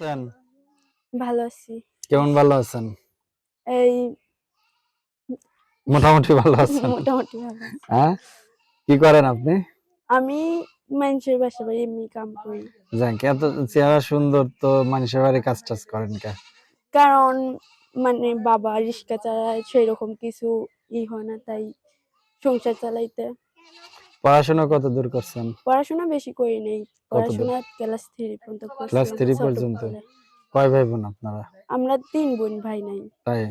আছেন? ভালো আছি। কেমন ভালো আছেন? এই মোটামুটি ভালো আছেন। মোটামুটি ভালো হ্যাঁ? কি করেন আপনি? আমি মানুষের বাসা বাড়ি এমনি কাম করি। যাক এত চেহারা সুন্দর তো মানুষের বাড়ি কাজ টাজ করেন কে? কারণ মানে বাবা রিক্সা চালায় সেই রকম কিছু ই হয় না তাই সংসার চালাইতে। পড়াশোনা কত দূর করছেন? পড়াশোনা বেশি করি নেই। পড়াশোনা ক্লাস থ্রি পর্যন্ত three ছোট পর্যন্ত? কয় ভাই বোন আপনারা? আমরা তিন বোন ভাই নাই। তাই?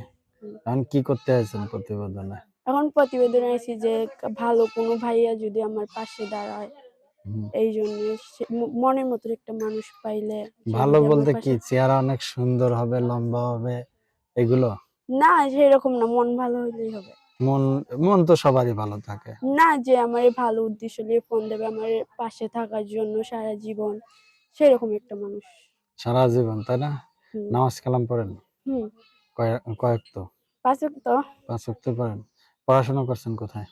এখন কি করতে আছেন প্রতিবেদনে? এখন প্রতিবেদন আছি যে ভালো কোনো ভাইয়া যদি আমার পাশে দাঁড়ায় এই জন্য মনের মতো একটা মানুষ পাইলে ভালো বলতে কি চেহারা অনেক সুন্দর হবে লম্বা হবে এগুলো? না সেরকম না মন ভালো হইলেই হবে। মন মন তো সবারই ভালো থাকে। না যে আমার ভালো উদ্দেশ্য নিয়ে ফোন দেবে আমার পাশে থাকার জন্য সারা জীবন সেরকম একটা মানুষ। সারা জীবন তাই না? নামাজ কালাম পড়েন? হুম। কয়েক তো? পাঁচক তো পাঁচ ওয়াক্ত পড়েন। পড়াশোনা করছেন কোথায়?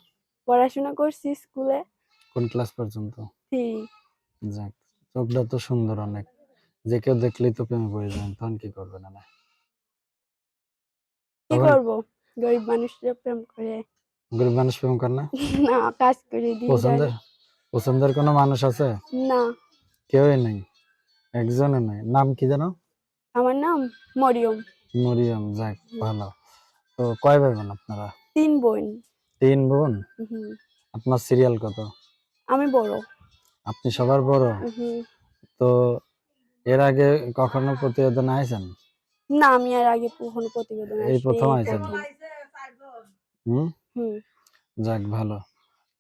পড়াশোনা করছি স্কুলে। কোন ক্লাস পর্যন্ত? যাক চোখটা তো সুন্দর অনেক। যে কেউ দেখলেই তো প্রেমে পড়ে যাবেন তখন কি করবেন না কি করব? গরিব মানুষরা প্রেম করে। গরিব মানুষ প্রেম করে না? না কাজ করে পছন্দের পছন্দের কোনো মানুষ আছে? না। কেউই নেই? একজনও নেই? নাম কি জানো আমার নাম মরিয়ম। মরিয়ম যাক ভালো। তো কয় ভাই বোন আপনারা? তিন বোন। তিন বোন? আপনার সিরিয়াল কত? আমি বড়। আপনি সবার বড়? তো এর আগে কখনো প্রতিবেদন আইছেন? না আমি আর আগে কখনো প্রতিবেদন এই প্রথম আইছেন? হুম? যাক ভালো।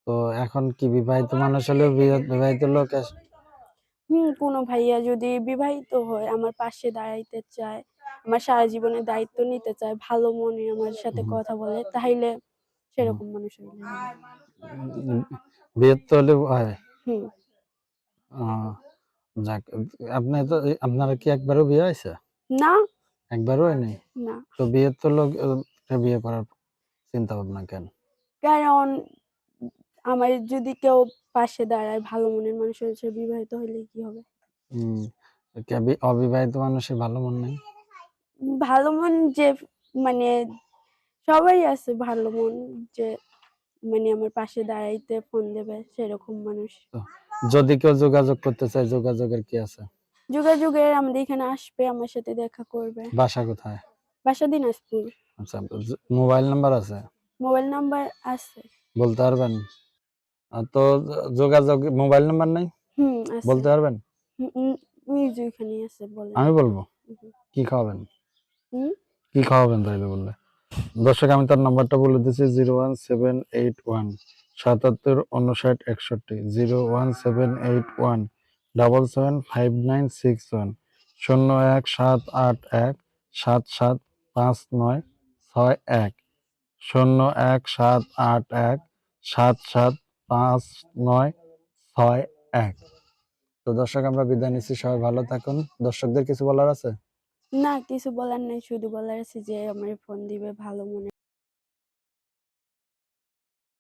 তো এখন কি বিবাহিত মানুষ হলেও বিবাহিত লোক হুম কোনো ভাইয়া যদি বিবাহিত হয় আমার পাশে দাঁড়াইতে চায় আমার সারা জীবনের দায়িত্ব নিতে চায় ভালো মনে আমার সাথে কথা বলে তাইলে সেরকম মানুষ হইলে বিয়ে তো হলেও হয়। হুম। যাক আপনি তো আপনারা কি একবারও বিয়ে হয়েছে? না। একবারও হয়নি? না। তো বিয়ের তো লোক বিয়ে করার চিন্তা ভাবনা কেন? কারণ আমার যদি কেউ পাশে দাঁড়ায় ভালো মনের মানুষ হয়ে সে বিবাহিত হইলে কি হবে? বি- অবিবাহিত মানুষের ভালো মন নেই? ভালো মন যে মানে সবাই আছে ভালো মন যে মানে আমার পাশে দাঁড়াইতে ফোন দেবে সেরকম মানুষ। যদি কেউ যোগাযোগ করতে চায় যোগাযোগের কি আছে? যোগাযোগের আমাদের এখানে আসবে আমার সাথে দেখা করবে। বাসা কোথায়? বাসা দিনাজপুর। আচ্ছা মোবাইল নাম্বার আছে? মোবাইল নাম্বার আছে। বলতে পারবেন? তো যোগাযোগ মোবাইল নাম্বার নাই? হুম বলতে পারবেন? আছে আমি বলব? কি খাওয়াবেন? কি খাওয়াবেন তাইলে বললে? দর্শক আমি তার নাম্বারটা বলে দিচ্ছি zero one seven eight one সাতাত্তর উনষাট একষট্টি। Zero one seven eight one double seven five nine six one. শূন্য এক সাত আট এক সাত সাত পাঁচ নয় ছয় এক। শূন্য এক সাত আট এক, সাত সাত পাঁচ নয় ছয় এক। তো দর্শক, আমরা বিদায় নিচ্ছি। সবাই ভালো থাকুন। দর্শকদের কিছু বলার আছে? না, কিছু বলার নেই। শুধু বলার আছে যে আমার ফোন দিবে, ভালো মনে